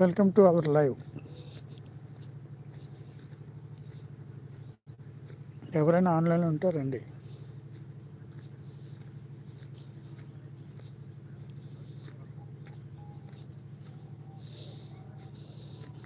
Welcome to our live. ఎవరైనా ఆన్లైన్లో ఉంటారండి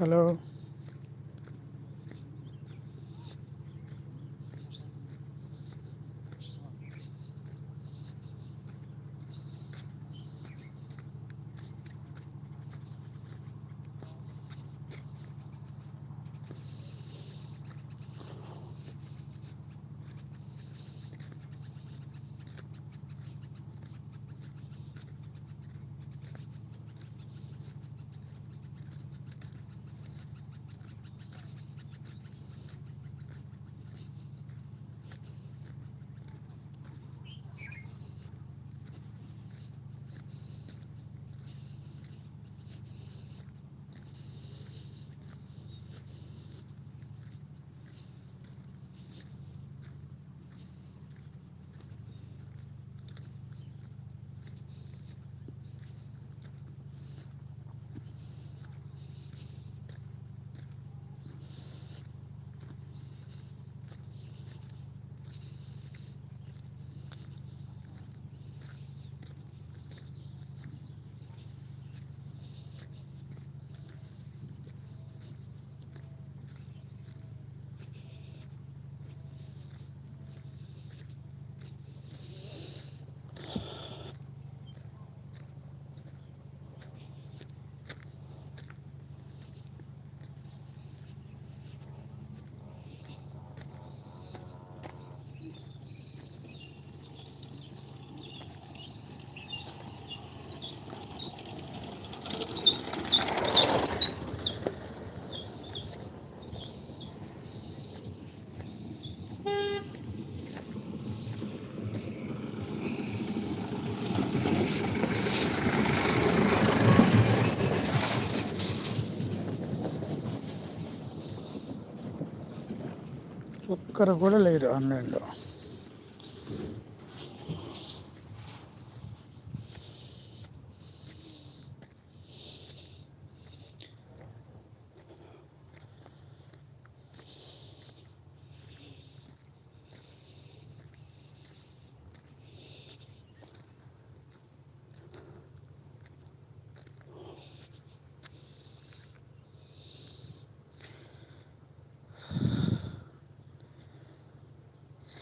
హలో. ఒక్కరు కూడా లేరు ఆన్లైన్లో.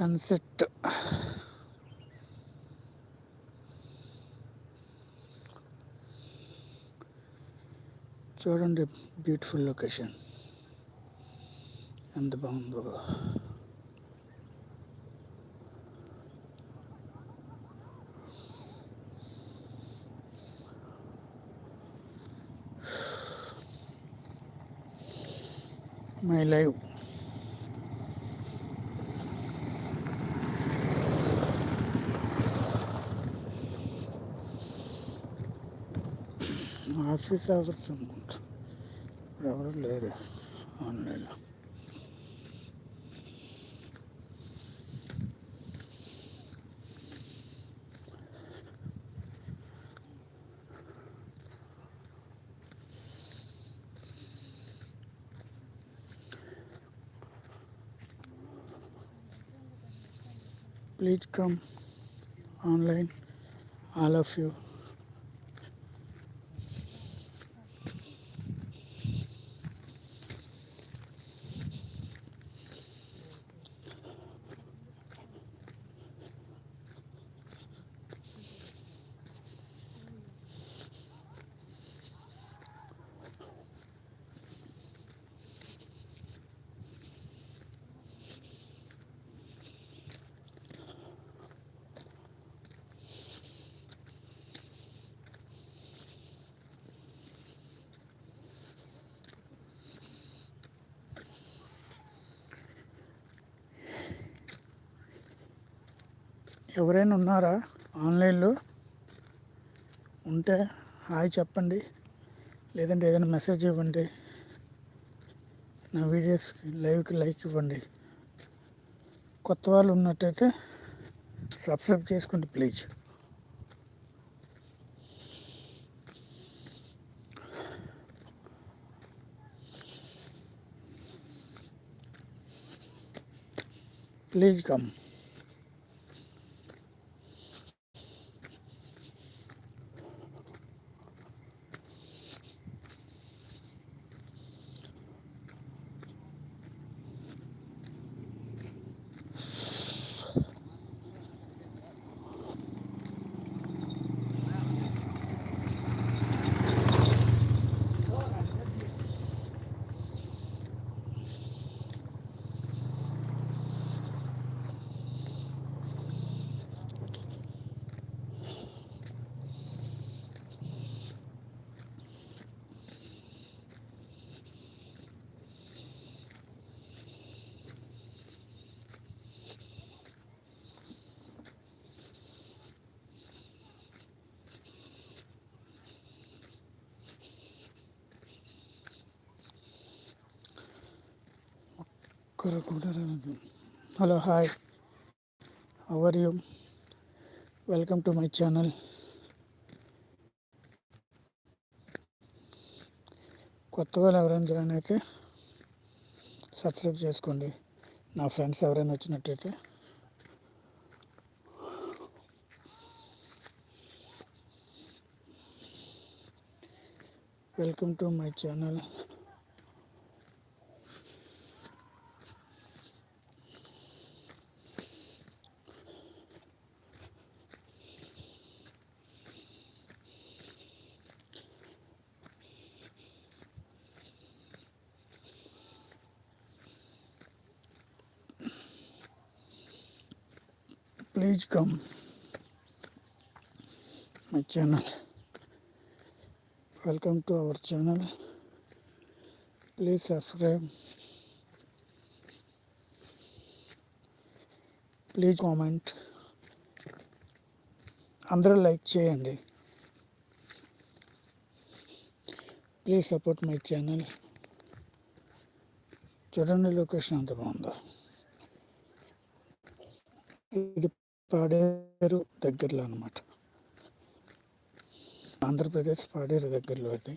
సన్సెట్ చూడండి బ్యూటిఫుల్ లొకేషన్ ఎంత బాగుందో మై లైవ్ ఆఫీస్ అవర్స్ అనుకుంటా ఎవరు లేరు ఆన్లైన్లో please come online all of you ఎవరైనా ఉన్నారా ఆన్లైన్లో? ఉంటే హాయ్ చెప్పండి. లేదంటే ఏదైనా మెసేజ్ ఇవ్వండి. నా వీడియోస్కి లైవ్కి లైక్ ఇవ్వండి. కొత్త వాళ్ళు ఉన్నట్టయితే సబ్స్క్రైబ్ చేసుకోండి ప్లీజ్. Please come. ఒక్కరు కూడా hello hi. How are you? Welcome to my channel. కొత్త వాళ్ళు ఎవరైనా జాయిన్ అయితే సబ్స్క్రైబ్ చేసుకోండి. నా ఫ్రెండ్స్ ఎవరైనా వచ్చినట్టయితే. Welcome to my channel. Please come my channel welcome to our channel please subscribe please comment అందరూ లైక్ చేయండి. ప్లీజ్ సపోర్ట్ మై ఛానల్ చూడండి లొకేషన్ అంత బాగుందా. ఇది పాడేరు దగ్గరలో అనమాట ఆంధ్రప్రదేశ్ పాడేరు దగ్గరలో అది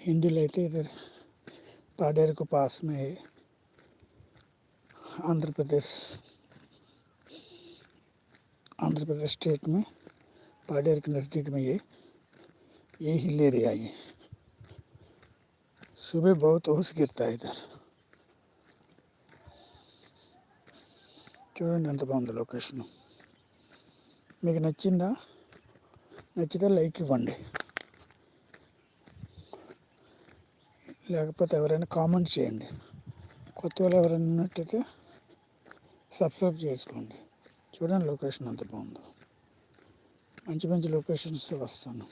హిందీలో అయితే ఇది पाडेर को पास में है आंध्र प्रदेश आंध्र प्रदेश स्टेट में पाडेर के नज़दीक में ये ये हिल एरिया है सुबह बहुत ओस गिरता है इधर చూడండి ఎంత బాగుంది లొకేషన్. మీకు నచ్చిందా? నచ్చితే లైక్ ఇవ్వండి. లేకపోతే ఎవరైనా కామెంట్ చేయండి. కొత్త వాళ్ళు ఎవరైనా ఉన్నట్టయితే సబ్స్క్రైబ్ చేసుకోండి. చూడండి లొకేషన్ ఎంత బాగుందో. మంచి మంచి లొకేషన్స్ వస్తాను.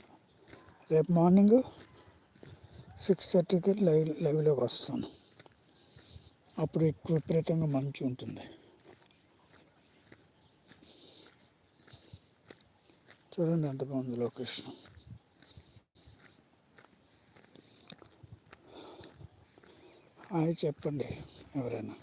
రేపు మార్నింగ్ సిక్స్ థర్టీకి లైవ్ లైవ్లోకి వస్తాను. అప్పుడు ఎక్కువ విపరీతంగా మంచి ఉంటుంది. చూడండి ఎంత బాగుంది లొకేషన్. హాయ్ చెప్పండి ఎవరైనా.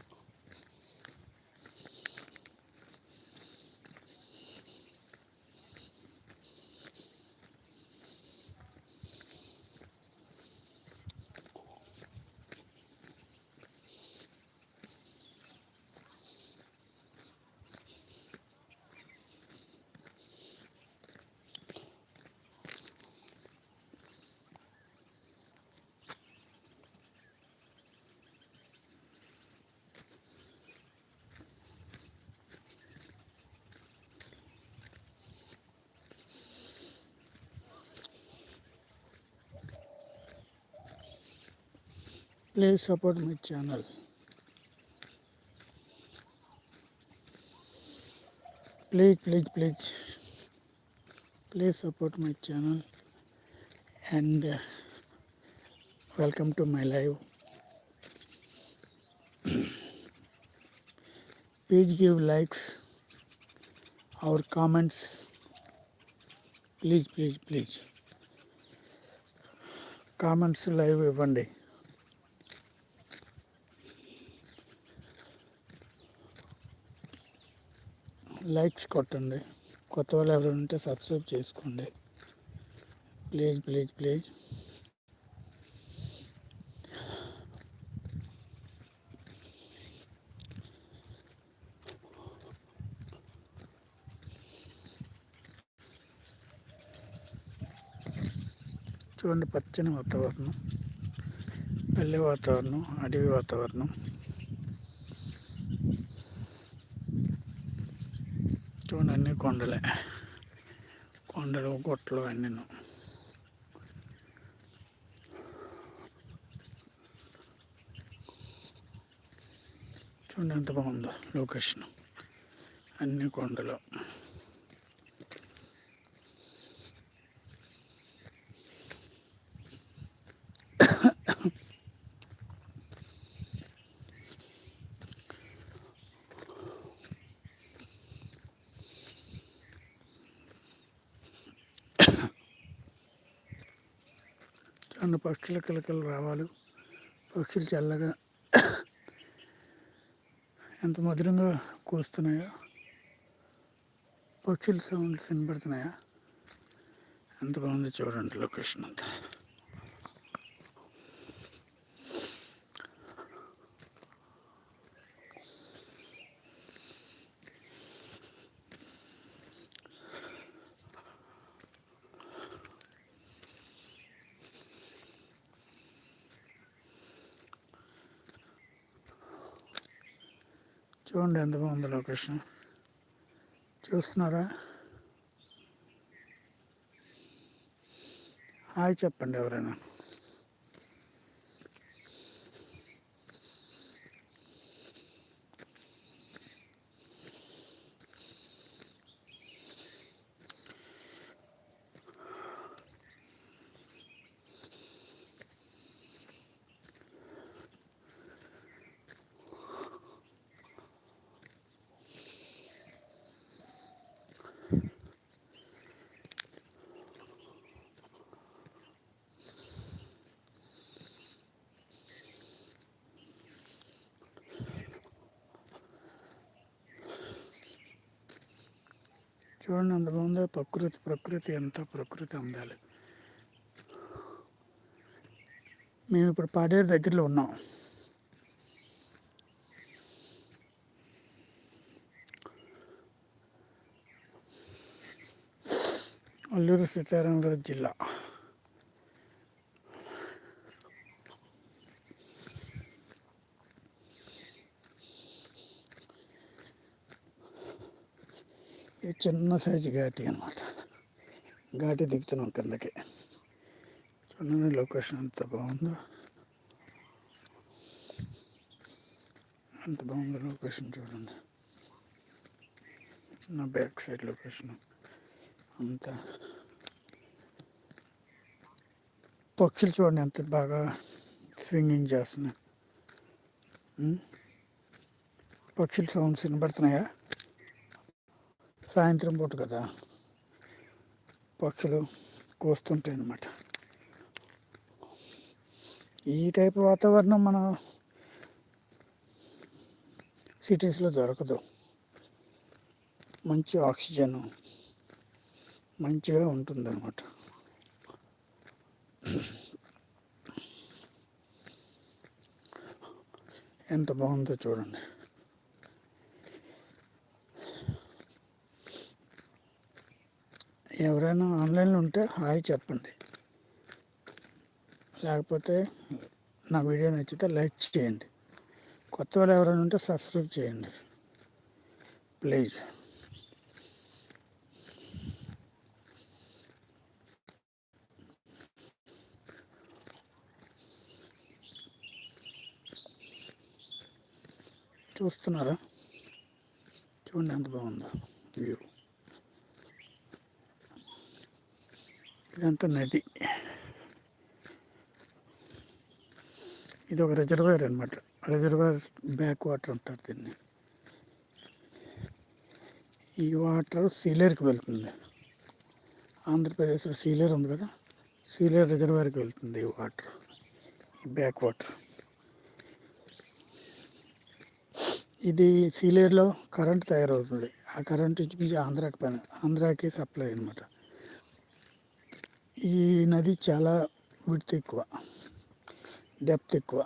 please support my channel please please please please support my channel and welcome to my live please give likes our comments please please please comments live ఇవ్వండి లైక్స్ కొట్టండి. కొత్త వాళ్ళు ఎవరైనా ఉంటే సబ్స్క్రైబ్ చేసుకోండి. Please please please. చూడండి పచ్చని వాతావరణం. పెళ్ళి వాతావరణం అడవి వాతావరణం. చూడండి అన్ని కొండలే. కొండలు గుట్టలు అన్నీ చూడండి ఎంత బాగుందో లొకేషన్. అన్ని కొండలు. చూడండి పక్షుల కిలకలు రావాలి. పక్షులు చల్లగా ఎంత మధురంగా కూస్తున్నాయో. పక్షుల సౌండ్స్ వినపడుతున్నాయా? ఎంత బాగుందో చూడండి లొకేషన్ అంతా. చూడండి ఎంత బాగుంది లొకేషన్. చూస్తున్నారా? హాయ్ చెప్పండి ఎవరైనా. చూడండి ఎంత బాగుందో ప్రకృతి ప్రకృతి ఎంత ప్రకృతి అందాలి. మేము ఇప్పుడు పాడేరు దగ్గరలో ఉన్నాం. అల్లూరు సీతారామరాజు జిల్లా. ఇది చిన్న సైజు ఘాటి అనమాట ఘాటి దిగుతున్నాం కిందకి. చూడండి లొకేషన్ ఎంత బాగుందో. ఎంత బాగుందో లొకేషన్ చూడండి. నా బ్యాక్ సైడ్ లొకేషన్. అంతా. పక్షులు చూడండి ఎంత బాగా స్వింగింగ్ చేస్తున్నాయి. పక్షులు పక్షుల సౌండ్స్ వినబడుతున్నాయా? సాయంత్రం పూట కదా. పక్షులు కోస్తుంటాయి అన్నమాట. ఈ టైప్ వాతావరణం మన సిటీస్లో దొరకదు. మంచి ఆక్సిజన్ మంచిగా ఉంటుందన్నమాట. ఎంత బాగుందో చూడండి. ఎవరైనా ఆన్లైన్లో ఉంటే హాయ్ చెప్పండి. లేకపోతే నా వీడియో నచ్చితే లైక్ చేయండి. కొత్త వాళ్ళు ఎవరైనా ఉంటే సబ్స్క్రైబ్ చేయండి. ప్లీజ్. చూస్తున్నారా? చూడండి ఎంత బాగుందో వ్యూ. ఇదంతా నది. ఇది ఒక రిజర్వాయర్ అనమాట రిజర్వాయర్ బ్యాక్ వాటర్ అంటారు దీన్ని. ఈ వాటర్ సీలేరుకి వెళ్తుంది. ఆంధ్రప్రదేశ్లో సీలేరు ఉంది కదా? సీలేరు రిజర్వాయర్కి వెళ్తుంది ఈ వాటర్. ఈ బ్యాక్ వాటర్. ఇది సీలేరులో కరెంట్ తయారవుతుంది. ఆ కరెంట్ ఇంచుమించు ఆంధ్రాకి పని ఆంధ్రాకి సప్లై అనమాట ఈ నది చాలా విడత ఎక్కువ డెప్త్ ఎక్కువ.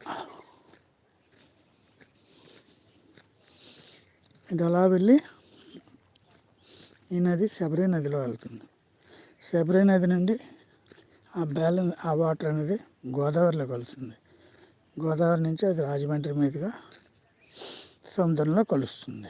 ఇది అలా వెళ్ళి ఈ నది శబరి నదిలో వెళ్తుంది. శబరి నది నుండి ఆ బ్యాలెన్స్ ఆ వాటర్ అనేది గోదావరిలో కలుస్తుంది. గోదావరి నుంచి అది రాజమండ్రి మీదుగా సముద్రంలో కలుస్తుంది.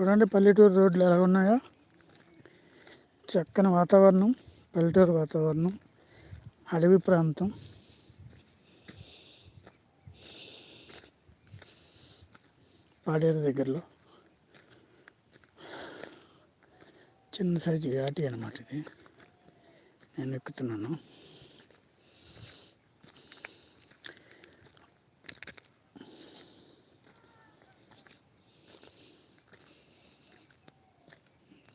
చూడండి పల్లెటూరు రోడ్లు ఎలా ఉన్నాయో. చక్కని వాతావరణం పల్లెటూరు వాతావరణం అడవి ప్రాంతం. పాడేరు దగ్గరలో. చిన్న సైజు ఘాటి అనమాట ఇది. నేను ఎక్కుతున్నాను.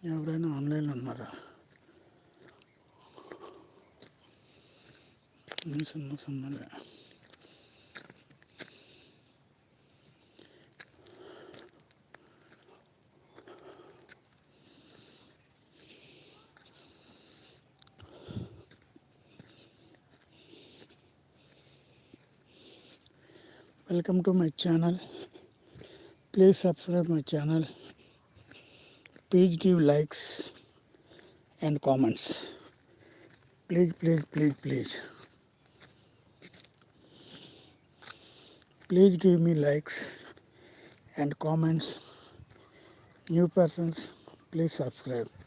ఎవరైనా ఆన్లైన్లో ఉన్నారా చిన్న సన్నలే. Welcome to my channel please subscribe my channel please give likes and comments. Please please please please. Please give me likes and comments. New persons please subscribe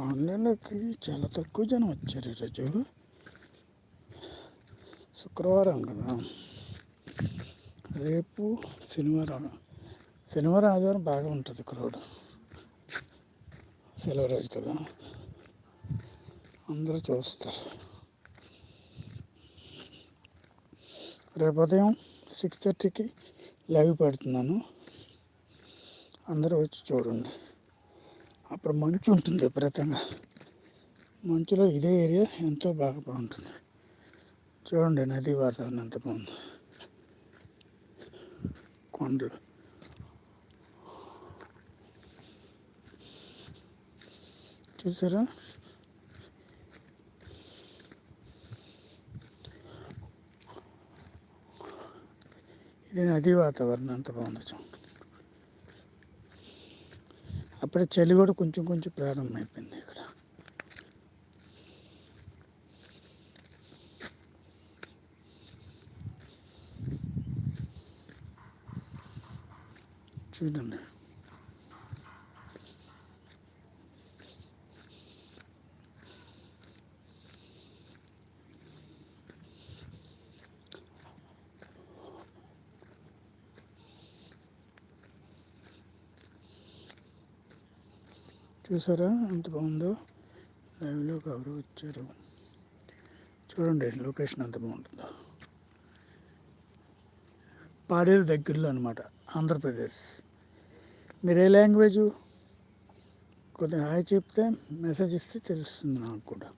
ఆన్లైన్లోకి చాలా తక్కువ జనం వచ్చారు ఈరోజు. శుక్రవారం కదా. రేపు శనివారం శనివారం ఆదివారం బాగా ఉంటుంది క్రౌడ్ సెలవు రోజు కదా. అందరూ చూస్తారు. రేపు ఉదయం సిక్స్ థర్టీకి లైవ్ పెడుతున్నాను. అందరూ వచ్చి చూడండి. అప్పుడు మంచు ఉంటుంది విపరీతంగా. మంచులో ఇదే ఏరియా ఎంతో బాగా బాగుంటుంది. చూడండి నది వాతావరణం ఎంత బాగుంది. కొండలు. చూసారా? ఇది నది వాతావరణం ఎంత బాగుంది చూడండి. అప్పుడే చలి కూడా కొంచెం కొంచెం ప్రారంభమైపోయింది ఇక్కడ. చూడండి. చూసారా? ఎంత బాగుందో? లైవ్లో ఎవరు వచ్చారు. చూడండి లొకేషన్ ఎంత బాగుంటుందో. పాడేరు దగ్గరలో అనమాట ఆంధ్రప్రదేశ్. మీరు ఏ లాంగ్వేజ్? కొద్దిగా హాయ్ చెప్తే మెసేజ్ ఇస్తే తెలుస్తుంది నాకు కూడా.